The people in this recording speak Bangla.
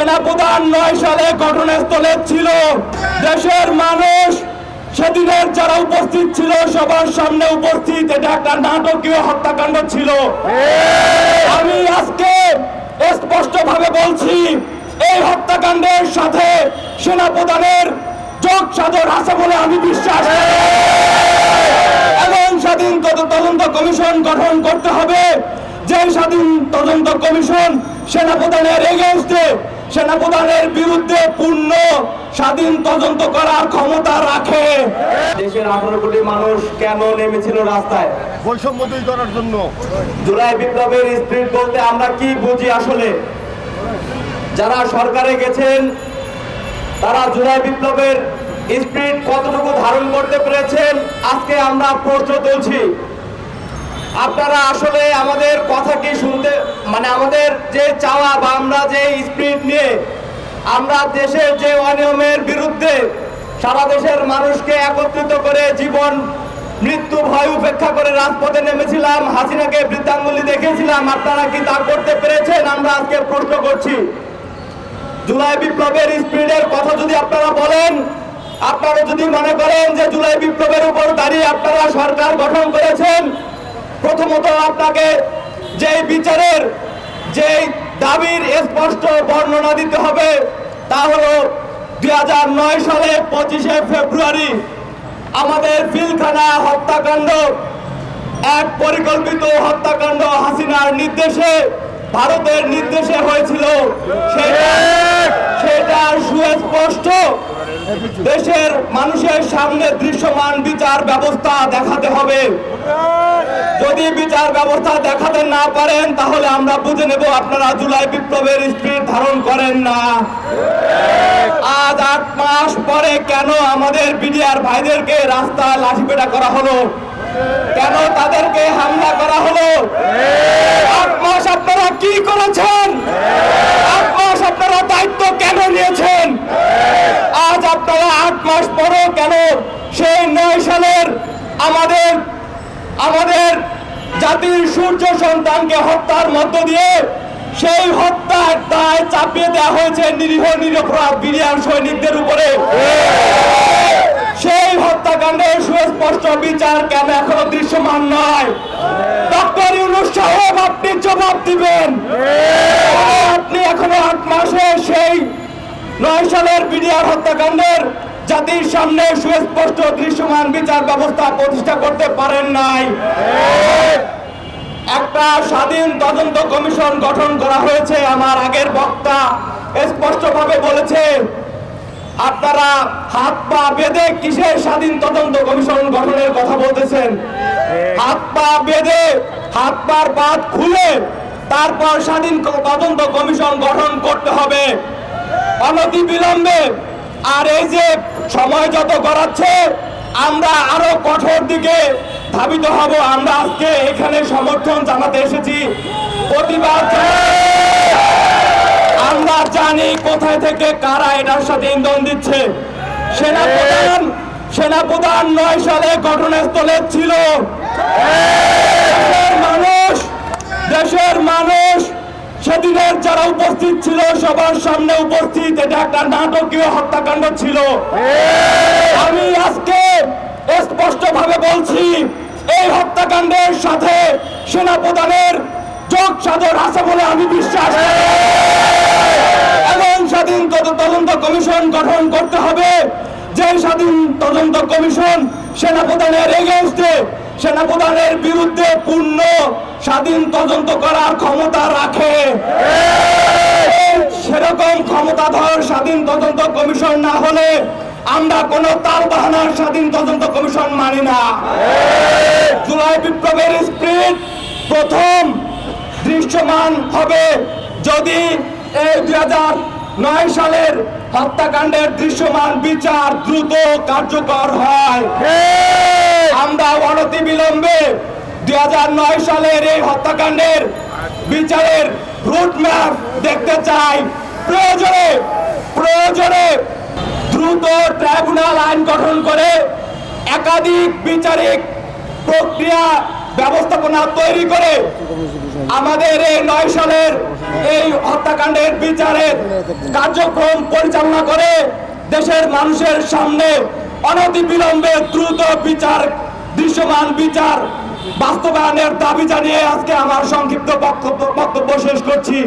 সেনাপ্রধান নয় সালে ঘটনাস্থলে ছিল। দেশের মানুষ সেদিনের যারা উপস্থিত ছিল, সবার সামনে উপস্থিত। এটা একটা নাটকীয় হত্যাকাণ্ড ছিল। আমি আজকে স্পষ্ট ভাবে বলছি, এই হত্যাকাণ্ডের সাথে সেনাপ্রধানের যোগ সাধন আছে বলে আমি বিশ্বাস। এবং স্বাধীন তদ- তদন্ত কমিশন গঠন করতে হবে। যে স্বাধীন তদন্ত কমিশন সেনাপ্রধানের এগেনস্টে সেনাপ্রধানের বিরুদ্ধে পূর্ণ স্বাধীন তদন্ত করার ক্ষমতা রাখে। দেশের আঠারো কোটি মানুষ কেন নেমেছিল রাস্তায়? বৈষম্য দূর করার জন্য। জুলাই বিপ্লবের স্পিরিট বলতে আমরা কি বুঝি আসলে? যারা সরকারে গেছেন তারা জুলাই বিপ্লবের স্পিরিট কতটুকু ধারণ করতে পেরেছেন আজকে আমরা প্রশ্ন তুলছি। আপনারা আসলে আমাদের কথা কি শুনতে মানে আমাদের যে চাওয়া বা আমরা যে স্পিরিট নিয়ে আমরা দেশের যে অনিয়মের বিরুদ্ধে সারা দেশের মানুষকে একত্রিত করে জীবন, মৃত্যু, ভয় উপেক্ষা করে রাজপথে নেমেছিলাম, হাসিনাকে বৃদ্ধাঙ্গুলি দেখেছিলাম আপনারা কি তা করতে পেরেছেন আমরা আজকে প্রশ্ন করছি। জুলাই বিপ্লবের স্পিডের কথা যদি আপনারা বলেন, আপনারা যদি মনে করেন যে জুলাই বিপ্লবের উপর দাঁড়িয়ে আপনারা সরকার গঠন করেছেন প্রথমত আপনাকে যে বিচারের যে দাবির স্পষ্ট বর্ণনা দিতে হবে, তা হলো দুই সালে পঁচিশে ফেব্রুয়ারি আমাদের ফিলখানা হত্যাকাণ্ড, এক পরিকল্পিত হত্যাকাণ্ড হাসিনার নির্দেশে ভারতের নির্দেশে হয়েছিল সেটা সুস্পষ্ট। দেশের মানুষের সামনে দৃশ্যমান বিচার ব্যবস্থা দেখাতে হবে। যদি বিচার ব্যবস্থা দেখাতে না পারেন তাহলে আমরা বুঝে নেব আপনারা জুলাই বিপ্লবের স্পিরিট ধারণ করেন না। আজ আট মাস পরে কেন আমাদের বিডিআর ভাইদেরকে রাস্তায় লাঠিপেটা করা হলো? কেন তাদেরকে হামলা করা হলো? মাস আপনারা কি করেছেন? আট মাস আপনারা দায়িত্ব কেন নিয়েছেন? আজ আপনারা আট মাস পরেও কেন সেই নয় সালের আমাদের আমাদের জাতির সূর্য সন্তানকে হত্যার মধ্য দিয়ে সেই হত্যার দায় চাপিয়ে দেওয়া হয়েছে নিরীহ, নিরপরাধ বিরিয়ান সৈনিকদের উপরে। সেই হত্যাকাণ্ডের সুস্পষ্ট বিচার কেন এখনও দৃশ্যমান নয়? ডক্টর ইউনুস সাহেব, আপনি জবাব দিবেন। আপনি এখনও আট মাসে সেই নয় সালের বিডিআর হত্যাকাণ্ডের জাতির সামনে সুস্পষ্ট দৃশ্যমান বিচার ব্যবস্থা প্রতিষ্ঠা করতে পারেন নাই। একটা স্বাধীন তদন্ত কমিশন গঠন করা হয়েছে, আমার আগের বক্তা স্পষ্টভাবে বলেছে আপনারা হাত পা বেঁধে কিসের স্বাধীন তদন্ত কমিশন গঠনের কথা বলতেছেন? হাত পা বেঁধে হাত পার বাদ খুলে তারপর স্বাধীন তদন্ত কমিশন গঠন করতে হবে। অনতি বিলম্বে আর এই যে সময় যত গড়াচ্ছে, আমরা আরও কঠোর দিকে ধাবিত হব। আমরা আজকে এখানে সমর্থন জানাতে এসেছি। প্রতিবাদ আমরা জানি কোথায় থেকে কারা এটার সাথে ইন্ধন দিচ্ছে। সেনাপ্রধান সেনাপ্রধান নয় সালে ঘটনাস্থলে ছিল। মানুষ, দেশের মানুষ, সেদিনের যারা উপস্থিত ছিল, সবার সামনে উপস্থিত, এটা একটা নাটকীয় হত্যাকাণ্ড ছিল। আমি আজকে স্পষ্ট ভাবে বলছি, এই হত্যাকাণ্ডের সাথে সেনাপ্রধানের যোগ সাধন আছে বলে আমি বিশ্বাস করি। স্বাধীন তদন্ত কমিশন গঠন করতে হবে। যে স্বাধীন তদন্ত কমিশন সেনাপ্রধানের এগেনস্টে সেনাপ্রধানের বিরুদ্ধে পূর্ণ স্বাধীন তদন্ত করার ক্ষমতা রাখে। সেরকম ক্ষমতাধর স্বাধীন তদন্ত কমিশন না হলে আমরা কোন তাল বাহানার স্বাধীন তদন্ত কমিশন মানি না। জুলাই বিপ্লবের স্পিরিট প্রথম দৃশ্যমান হবে যদি এই দুই হাজার নয় সালের হত্যাকাণ্ডের দৃশ্যমান বিচার দ্রুত কার্যকর হয়। আমরা অনতি বিলম্বে দুই হাজার নয় সালের এই হত্যাকাণ্ডের বিচারের রুটম্যাপ দেখতে চাই। প্রয়োজনে প্রয়োজনে দ্রুত ট্রাইব্যুনাল আইন গঠন করে একাধিক বিচারিক প্রক্রিয়া ব্যবস্থাপনা তৈরি করে আমাদের এই নয় সালের এই হত্যাকাণ্ডের বিচারের কার্যক্রম পরিচালনা করে দেশের মানুষের সামনে অনতি বিলম্বে দ্রুত বিচার, দৃশ্যমান বিচার বাস্তবায়নের দাবি জানিয়ে আজকে আমার সংক্ষিপ্ত বক্তব্য শেষ করছি।